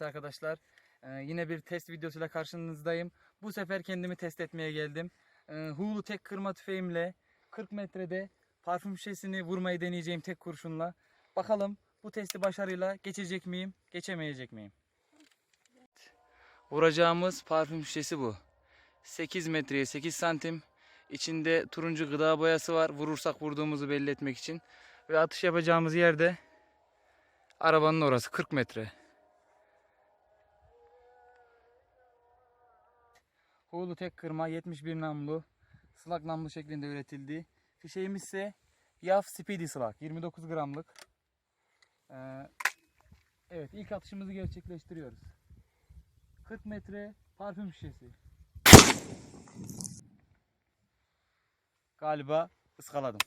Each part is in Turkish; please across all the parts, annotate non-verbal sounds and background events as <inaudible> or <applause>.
Evet arkadaşlar e, yine bir test videosuyla karşınızdayım. Bu sefer kendimi test etmeye geldim. E, Hulu tek kırma tüfeğimle 40 metrede parfüm şişesini vurmayı deneyeceğim tek kurşunla. Bakalım bu testi başarıyla geçecek miyim, geçemeyecek miyim? Vuracağımız parfüm şişesi bu. 8 metreye 8 santim. İçinde turuncu gıda boyası var. Vurursak vurduğumuzu belli etmek için. Ve atış yapacağımız yerde arabanın orası 40 metre. Hulu tek kırma 71 namlu slug namlu şeklinde üretildi. Fişeğimiz ise YAF Speedy Slug 29 gramlık. Ee, evet ilk atışımızı gerçekleştiriyoruz. 40 metre parfüm şişesi. Galiba ıskaladım.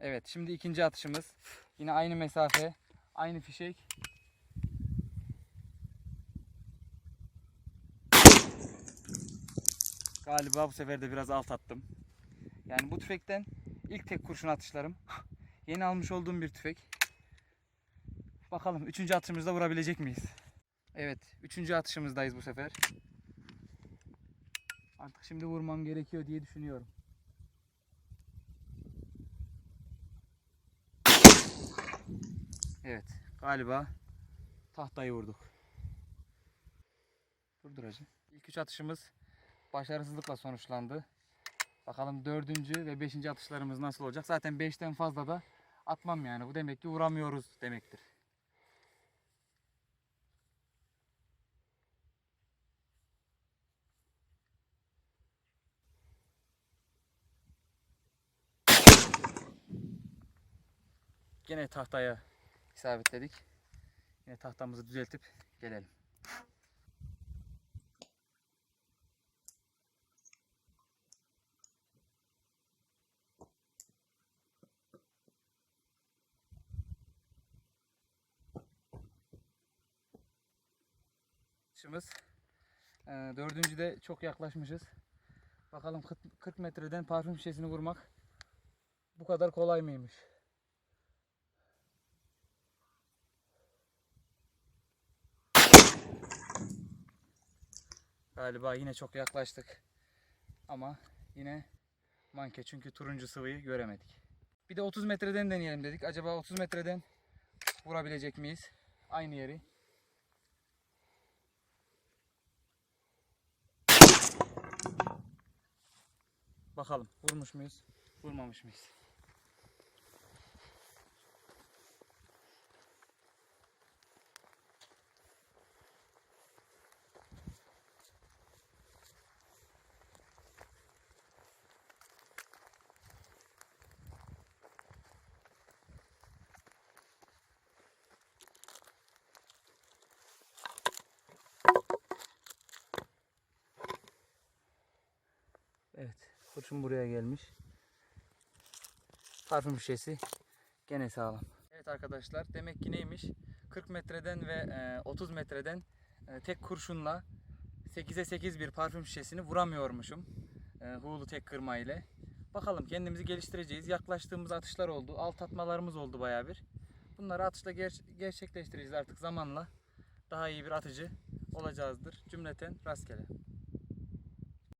Evet şimdi ikinci atışımız. Yine aynı mesafe, aynı fişek. Galiba bu sefer de biraz alt attım. Yani bu tüfekten ilk tek kurşun atışlarım. <laughs> Yeni almış olduğum bir tüfek. Bakalım üçüncü atışımızda vurabilecek miyiz? Evet üçüncü atışımızdayız bu sefer. Artık şimdi vurmam gerekiyor diye düşünüyorum. Evet galiba tahtayı vurduk. Durdur hacı. İlk üç atışımız başarısızlıkla sonuçlandı. Bakalım dördüncü ve beşinci atışlarımız nasıl olacak? Zaten beşten fazla da atmam yani. Bu demek ki vuramıyoruz demektir. Gene tahtaya isabetledik. Yine tahtamızı düzeltip gelelim. Atışımız. Ee, dördüncüde çok yaklaşmışız. Bakalım 40 40 metreden parfüm şişesini vurmak bu kadar kolay mıymış? Galiba yine çok yaklaştık. Ama yine manke çünkü turuncu sıvıyı göremedik. Bir de 30 metreden deneyelim dedik. Acaba 30 metreden vurabilecek miyiz? Aynı yeri. Bakalım vurmuş muyuz? Vurmamış mıyız? Evet. Kurşun buraya gelmiş. Parfüm şişesi gene sağlam. Evet arkadaşlar demek ki neymiş? 40 metreden ve e, 30 metreden e, tek kurşunla 8'e 8 bir parfüm şişesini vuramıyormuşum. E, Hulu tek kırma ile. Bakalım kendimizi geliştireceğiz. Yaklaştığımız atışlar oldu. Alt atmalarımız oldu baya bir. Bunları atışla ger- gerçekleştireceğiz artık zamanla. Daha iyi bir atıcı olacağızdır. Cümleten rastgele.